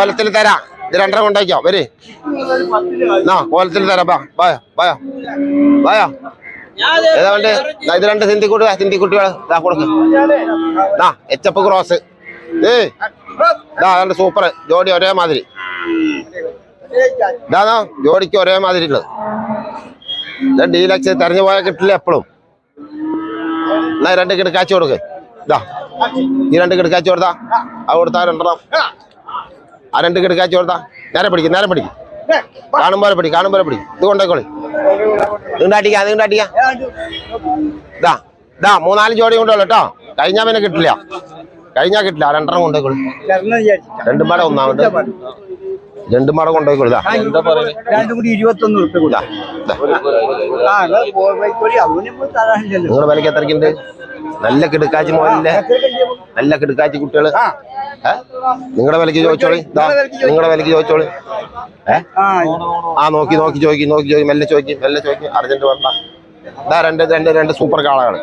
കോലത്തിൽ തരാ. ഇത് രണ്ടര കൊണ്ടേക്കോ. വരി. ആ കോലത്തിൽ തരാം. ബാ ബായോ ബായോ ബായോ ഏതാ വേണ്ടേ? ഇത് രണ്ട് സിന്തി കുട്ടി സിന്തി കുട്ടികൾ. ഇതാ കൊടുക്ക്. ആ എച്ചപ്പ് ക്രോസ്. ഏ ഇതാ രണ്ട് സൂപ്പർ. ജോഡി ഒരേ മാതിരി ഇതാണോ ജോഡിക്ക് ഒരേ മാതിരി ഉള്ളത്. ഇത് ഡീലക്സ് തെരഞ്ഞു പോയാൽ കിട്ടില്ല എപ്പോഴും എന്നാ രണ്ട് കിടക്കാച്ചു കൊടുക്ക്. ഇതാ ഈ രണ്ട് കിടക്കാച്ചു കൊടുത്താ. അത് കൊടുത്താ രണ്ടെണ്ണം. ആ രണ്ട് കിടക്കാച്ചി കൊടുത്താ. നേരെ പിടിക്കും നേരെ പിടിക്കും. കാണുമ്പോലെ പിടി കാണുമ്പോലെ പിടി ഇത് കൊണ്ടേക്കോളി. നീണ്ടാട്ടിക്കാ നീണ്ടാട്ടിക്കാ ഇതാ ഇതാ മൂന്നാൽ ജോഡി കൊണ്ടുള്ളൂ കേട്ടോ. കഴിഞ്ഞാ പിന്നെ കിട്ടില്ല. കഴിഞ്ഞാ കിട്ടില്ല രണ്ടെണ്ണം കൊണ്ടേക്കോളി. രണ്ടും പാടെ ഒന്നാമത്. രണ്ടും പാടെ കൊണ്ടുപോയിക്കോളി നിങ്ങളുടെ വിലക്ക് എത്രക്കുണ്ട് നല്ല കിടക്കാച്ചി മോനല്ലേ? നല്ല കിടക്കാച്ചി കുട്ടികൾ. നിങ്ങളുടെ വിലക്ക് ചോദിച്ചോളി. നിങ്ങളുടെ വിലക്ക് ചോദിച്ചോളി. ഏ? ആ. നോക്കി നോക്കി ചോദിക്കും നോക്കി ചോദിക്കും. മെല്ലെ ചോദിക്കും മെല്ലെ ചോദിക്കും. അർജന്റ് വേണ്ട ഇതാ രണ്ട് രണ്ട് രണ്ട് സൂപ്പർ കാളകൾ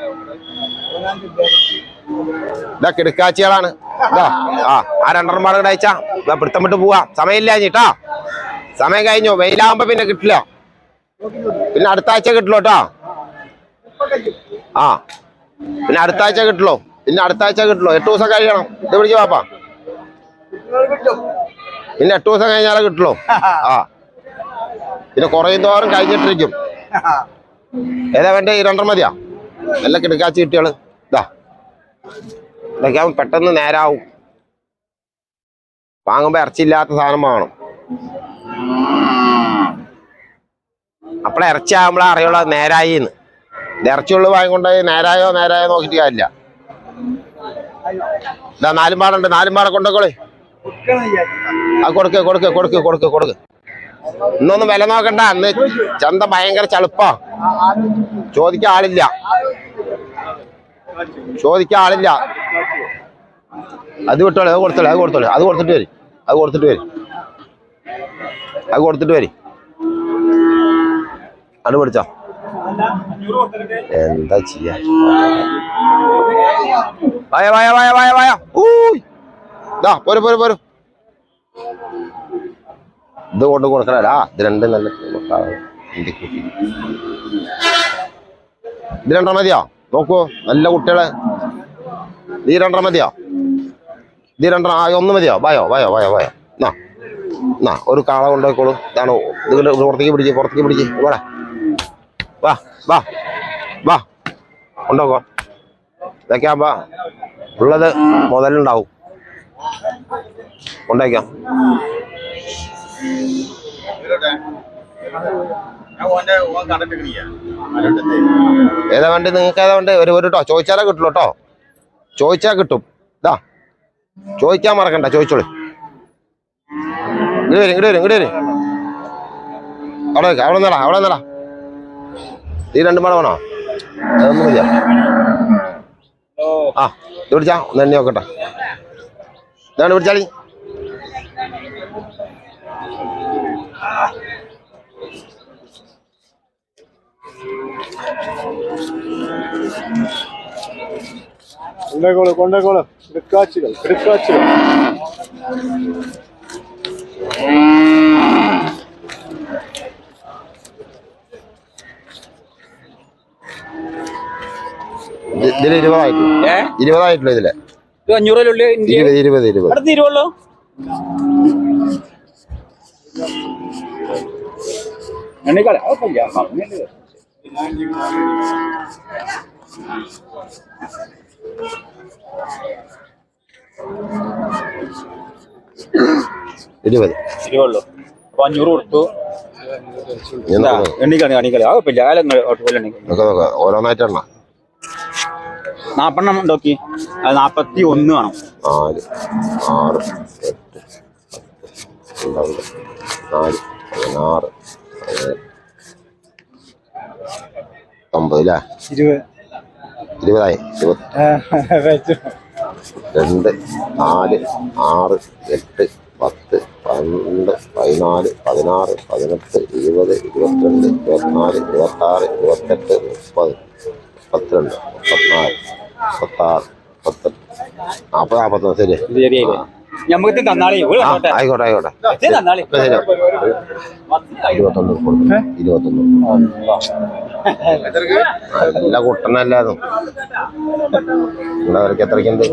ഇതാ കിടുക്കാച്ചികളാണ്. ഇതാ ആ ആ രണ്ടെണ്ണം പാടെ അയച്ചാ. ഇതാ പിടുത്തം വിട്ട് പോവാ. സമയമില്ല ചേട്ടാ സമയം കഴിഞ്ഞു. വെയിലാകുമ്പോ പിന്നെ കിട്ടില്ല. പിന്നെ അടുത്ത ആഴ്ച കിട്ടുള്ളൂ കേട്ടോ ആ. പിന്നെ അടുത്ത ആഴ്ച കിട്ടുള്ളൂ? പിന്നെ അടുത്ത ആഴ്ച കിട്ടുള്ളൂ? എട്ട് ദിവസം കഴിയണം. ഇത് പിടിച്ച് പാപ്പാ പിന്നെ എട്ട് ദിവസം കഴിഞ്ഞാലേ കിട്ടുള്ളൂ. ആ. പിന്നെ കുറയും തോറും കഴിഞ്ഞിട്ടിരിക്കും. ഏതാ വേണ്ട? ഈ രണ്ടെണ്ണം മതിയാ? നല്ല കിടക്കാച്ചി കിട്ടിയാൾ. ഇതാ ഇതൊക്കെ ആവും. പെട്ടെന്ന് നേരാവും. വാങ്ങുമ്പോ ഇറച്ചില്ലാത്ത സാധനം വാങ്ങണം. അപ്പളെ ഇറച്ചി ആകുമ്പോഴാ അറിയുള്ള അത് നേരായി വായം കൊണ്ടായി ഇറച്ചിയുള്ളു നേരായോ നേരായോ നോക്കിയിട്ട് കാര്യമില്ല. ഇതാ നാലും പാടുണ്ട് നാലും പാടെ കൊണ്ടുപോയിക്കോളി. ആ കൊടുക്ക് കൊടുക്ക് കൊടുക്ക് കൊടുക്ക് കൊടുക്ക്. ഇന്നൊന്നും വില നോക്കണ്ട അന്ന് ചന്ത ഭയങ്കര ചളുപ്പാ. ചോദിക്കാൻ ആളില്ല. ചോദിക്കാൻ ആളില്ല. അത് വിട്ടോളെ അത് കൊടുത്തോളെ അത് കൊടുത്തോളെ അത് കൊടുത്തിട്ട് വരും അത് കൊടുത്തിട്ട് വരും. അത് കൊടുത്തിട്ട് വരും. അത് പിടിച്ചോ. എന്താ ചെയ്യാ? വായ വായ വായ വായ വായ. ഊയ്. ദാ പോരു പോരു പോരു. ഇത് കൊണ്ട് കൊടുക്കണടാ ഇത് രണ്ടും നല്ല. ഇത് രണ്ടെണ്ണം മതിയോ? നോക്കൂ നല്ല കുട്ടികളെ. ഇത് രണ്ടെണ്ണം മതിയോ? ഇത് രണ്ടെണ്ണം ആ ഒന്ന് മതിയോ? വായോ വായോ വായോ വായോ. എന്നാ എന്നാ ഒരു കാള കൊണ്ടുപോയിക്കോളൂ. ഇതാണ് ഇത് പുറത്തേക്ക് പിടിച്ച് പുറത്തേക്ക് പിടിച്ച് ഇവിടെ വാ വാ വാ. കൊണ്ടുപോക്കോ. ഇതൊക്കെ ആകുമ്പോ ഉള്ളത് മുതലുണ്ടാവും. കൊണ്ടേക്കാം ഏതാ വണ്ടി? നിങ്ങൾക്ക് ഏതാ വണ്ടി? ഒരു കേട്ടോ ചോദിച്ചാലേ കിട്ടുള്ളൂ കേട്ടോ ചോദിച്ചാൽ കിട്ടും. ഇതാ ചോദിക്കാൻ മറക്കണ്ട. ചോദിച്ചോളൂ. ഇങ്ങോട്ട് വരും ഇങ്ങോട്ട് വരും ഇങ്ങോട്ട് വരും. അവിടെ അവിടെ നിന്നടാ അവിടെ നിന്നടാ. ഈ രണ്ടും പാടെ വേണോ? അതൊന്നും ഇല്ല ആ ഇത് പിടിച്ചാ ഒന്ന് എണ്ണി നോക്കട്ടെ. ഇതാണ് പിടിച്ചാളി. കൊണ്ടേക്കോളൂ കൊണ്ടേക്കോളൂ. എടുക്കാച്ചുകൾ കിടക്കാച്ചികൾ ഇതിൽ ഇരുപതായിട്ടുള്ളൂ ഏ? ഇരുപതായിട്ടില്ല ഇതിൽ. ഇത് അഞ്ഞൂറ് ഇരുപത് ഇരുപത് ഇരുപത്. അടുത്ത് പറഞ്ഞല്ലേ ഇരുപത്. ഇരുപുള്ളൂ അപ്പൊ അഞ്ഞൂറ് കൊടുത്തു. എണ്ണിക്കളി എണ്ണിക്കളി. ആ പിന്നെ എണ്ണി നാപ്പെണ്ണം നോക്കി അത് നാപ്പത്തി ഒന്ന് വേണം. നാല് ആറ് എട്ട് പന്ത്രണ്ട് നാല് പതിനാറ് അല്ലേ ഇരുപത്. ഇരുപതായി? ഇരുപത്തി രണ്ട് നാല് ആറ് എട്ട് പത്ത് പന്ത്രണ്ട് പതിനാല് പതിനാറ് പതിനെട്ട് ഇരുപത് ഇരുപത്തിരണ്ട് ഇരുപത്തിനാല് ഇരുപത്താറ് ഇരുപത്തെട്ട് മുപ്പത് മുപ്പത്തിരണ്ട് മുപ്പത്തിനാല്. മുപ്പത്താറ് മുപ്പത്തെട്ട് നാൽപ്പത് നാൽപ്പത്തൊന്ന് ശരി. ഇത് ശരിയായില്ലേ? ആ, ഞമ്മക്ക് തന്നാളി ഒരു ആ കണ്ടോട്ടെ ആയിക്കോട്ടെ ആയിക്കോട്ടെ. ഇത് തന്നാളി. ഒക്കെ ശരി. ഇരുപത്തൊന്ന് കൊടുക്കും. ഇരുപത്തൊന്ന്. നല്ല കുട്ടനല്ലാതും ഇവിടെ അവർക്ക് എത്രയ്ക്കുണ്ട്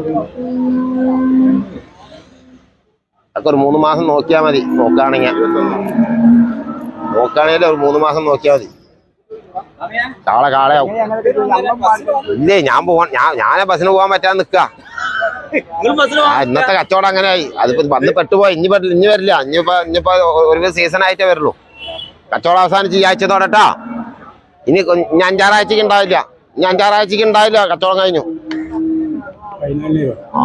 അതൊക്കെ ഒരു മൂന്ന് മാസം നോക്കിയാ മതി നോക്കുകയാണെങ്കിൽ നോക്കുകയാണെങ്കിൽ ഒരു മൂന്ന് മാസം നോക്കിയാ മതി. കാളെ കാളയാവും ഇല്ലേ ഞാൻ പോവാൻ ഞാൻ ഞാനേ ബസ്സിന് പോകാൻ പറ്റാതെ നിക്ക. ആ ഇന്നത്തെ കച്ചവടം അങ്ങനെയായി. അതിപ്പോ വന്ന് പെട്ടുപോയി. ഇനി വരില്ല ഇനി വരില്ല. ഇനിയിപ്പോ ഇനിയിപ്പോ ഒരു സീസൺ ആയിട്ടേ വരുള്ളൂ. കച്ചവടം അവസാനിച്ച് ഈ ആഴ്ച തോടട്ടാ. ഇനി ഞാൻ അഞ്ചാറാഴ്ചക്ക് ഉണ്ടാവില്ല ഇനി അഞ്ചാറാഴ്ചക്ക് ഉണ്ടാവില്ല കച്ചവടം കഴിഞ്ഞു. ആ,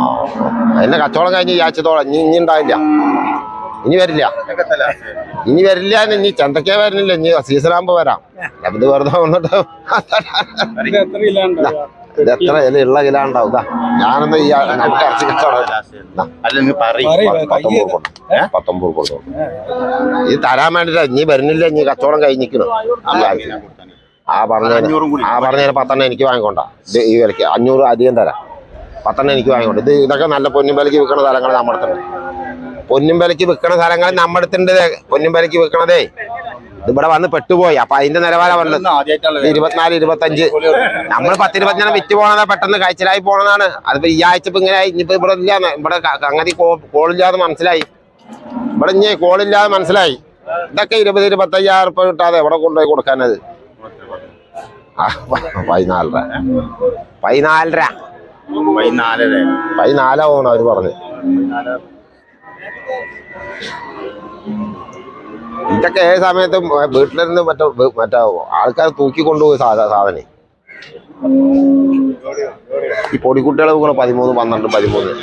അതിന്റെ കച്ചവടം കഴിഞ്ഞ് ഈ ആഴ്ചത്തോടെ ഇനി ഇനി ഉണ്ടാവില്ല ഇനി വരില്ല ഇനി വരില്ല ഇനി ചന്തക്കേ വരുന്നില്ല ഇനി സീസൺ ആകുമ്പോ വരാം അത് വെറുതെ വന്നിട്ട് ഇത് എത്ര ഇല ഉള്ള കിലോ ഉണ്ടാവും ഞാനൊന്ന് ഈ നമുക്ക് ഇറച്ചി കച്ചവടം പത്തൊമ്പത് കൊടുക്കും. പത്തൊമ്പത് ഇത് തരാൻ വേണ്ടിട്ടാ ഇനി വരുന്നില്ല ഇനി കച്ചവടം കഴിഞ്ഞിരിക്കണം ഈ. ആ പറഞ്ഞ ആ പറഞ്ഞ പത്തെണ്ണം എനിക്ക് വാങ്ങിക്കൊണ്ട ഈ വിലക്ക് അഞ്ഞൂറ് അധികം തരാം പത്തെണ്ണം എനിക്ക് വാങ്ങിക്കൊണ്ട്. ഇത് ഇതൊക്കെ നല്ല പൊന്നും വിലയ്ക്ക് വിൽക്കുന്ന സ്ഥലങ്ങൾ നമ്മുടെ അടുത്തുണ്ട് പൊന്നും വിലയ്ക്ക് വിൽക്കുന്ന സ്ഥലങ്ങൾ നമ്മുടെ അടുത്തുണ്ട്. പൊന്നും വിലയ്ക്ക് വിൽക്കണതേ. ഇവിടെ വന്ന് പെട്ടുപോയി. അപ്പൊ അതിന്റെ നിലവാരമല്ല ഇരുപത്തിനാല് ഇരുപത്തഞ്ച്. നമ്മൾ പത്തിരുപത്തിനെ വിറ്റ് പോണതാ പെട്ടെന്ന് കഴിച്ചിലായി പോണതാണ്. അതിപ്പോ ഈ ആഴ്ച ഇപ്പൊ ഇങ്ങനെ. ഇനിയിപ്പോ ഇവിടെ ഇല്ല. ഇവിടെ അങ്ങനെ കോളില്ലാതെ മനസ്സിലായി. ഇവിടെ ഇനി കോളില്ലാതെ മനസ്സിലായി. ഇതൊക്കെ ഇരുപത് ഇരുപത്തയ്യായിരം ഉറുപ്പ കിട്ടാതെ എവിടെ കൊണ്ടുപോയി കൊടുക്കാനത്? പതിനാലര. പതിനാലര. പതിനാലാവണം അവർ പറഞ്ഞു. ഇതൊക്കെ ഏത് സമയത്തും വീട്ടിലിരുന്ന് മറ്റേ മറ്റേ ആൾക്കാർ തൂക്കി കൊണ്ടുപോയി സാധാ സാധനം. ഈ പൊടിക്കുട്ടികളെ വീണ പതിമൂന്ന് പന്ത്രണ്ട് പതിമൂന്ന്.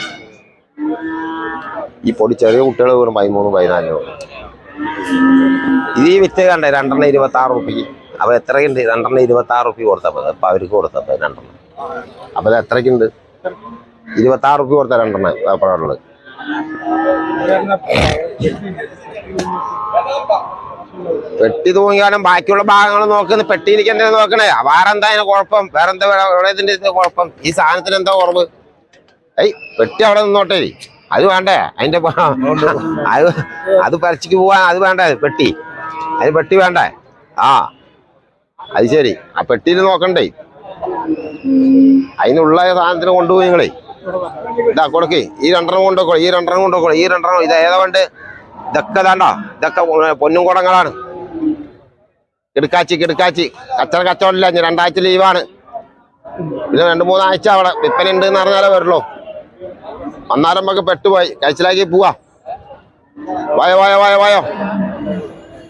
ഈ പൊടി ചെറിയ കുട്ടികളെ വീണ പതിമൂന്ന് പതിനാലിന് ഇത് ഈ വിറ്റ് കണ്ടേ രണ്ടെണ്ണം ഇരുപത്തി ആറ് റുപ്യക്ക് അപ്പൊ എത്രയുണ്ട്? രണ്ടെണ്ണം ഇരുപത്തി ആറ് റുപ്യ കൊടുത്തപ്പോ അവർക്ക് കൊടുത്തപ്പോ രണ്ടെണ്ണം. അപ്പൊ അത് ഇരുപത്തി ആറ് റുപ്യ കൊടുത്ത രണ്ടെണ്ണം പേപ്പറുള്ളത് പെട്ടി തൂങ്ങിയാലും ബാക്കിയുള്ള ഭാഗങ്ങൾ നോക്കുന്ന പെട്ടിയിലേക്ക് എന്തെങ്കിലും നോക്കണേ? വേറെ എന്താ അതിന് കുഴപ്പം? വേറെ എന്താ ഇതിന്റെ കുഴപ്പം? ഈ സാധനത്തിന് എന്താ കുറവ്? ഏയ് പെട്ടി അവിടെ നിന്നോട്ടെ. അത് വേണ്ടേ? അതിന്റെ അത് അത് പരച്ചിക്ക് പോവാൻ അത് വേണ്ടേ? പെട്ടി. അതിന് പെട്ടി വേണ്ടേ? ആ അത് ശരി. ആ പെട്ടിയിൽ നോക്കണ്ടേ. അതിനുള്ള സാധനത്തിന് കൊണ്ടുപോയി നിങ്ങളെ. ഇതാ കൊടുക്കേ. ഈ രണ്ടെണ്ണം കൊണ്ടുപോയി ഈ രണ്ടെണ്ണം കൊണ്ടുപോയി ഈ രണ്ടെണ്ണം. ഇത് ഏതാ വേണ്ട? ഇതൊക്കെ ഇതാണ്ടോ? ഇതൊക്കെ പൊന്നും കുടങ്ങളാണ്. കിടക്കാച്ചി കിടക്കാച്ചി. കച്ചറ കച്ചവടമില്ല ഇനി രണ്ടാഴ്ച ലീവാണ്. പിന്നെ രണ്ട് മൂന്നാഴ്ച അവിടെ വിൽപ്പന ഉണ്ട് എന്ന് പറഞ്ഞാലേ വരുള്ളൂ. വന്നാലും നമുക്ക് പെട്ടുപോയി. കഴിച്ചിലാക്കി പോവാ. വായോ വായോ വായോ വായോ.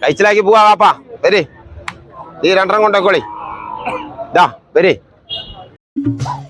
കഴിച്ചിലാക്കി പോവാ വാപ്പാ. വരി. ഈ രണ്ടെണ്ണം കൊണ്ടോക്കോളി ഇതാ വരി. Woo!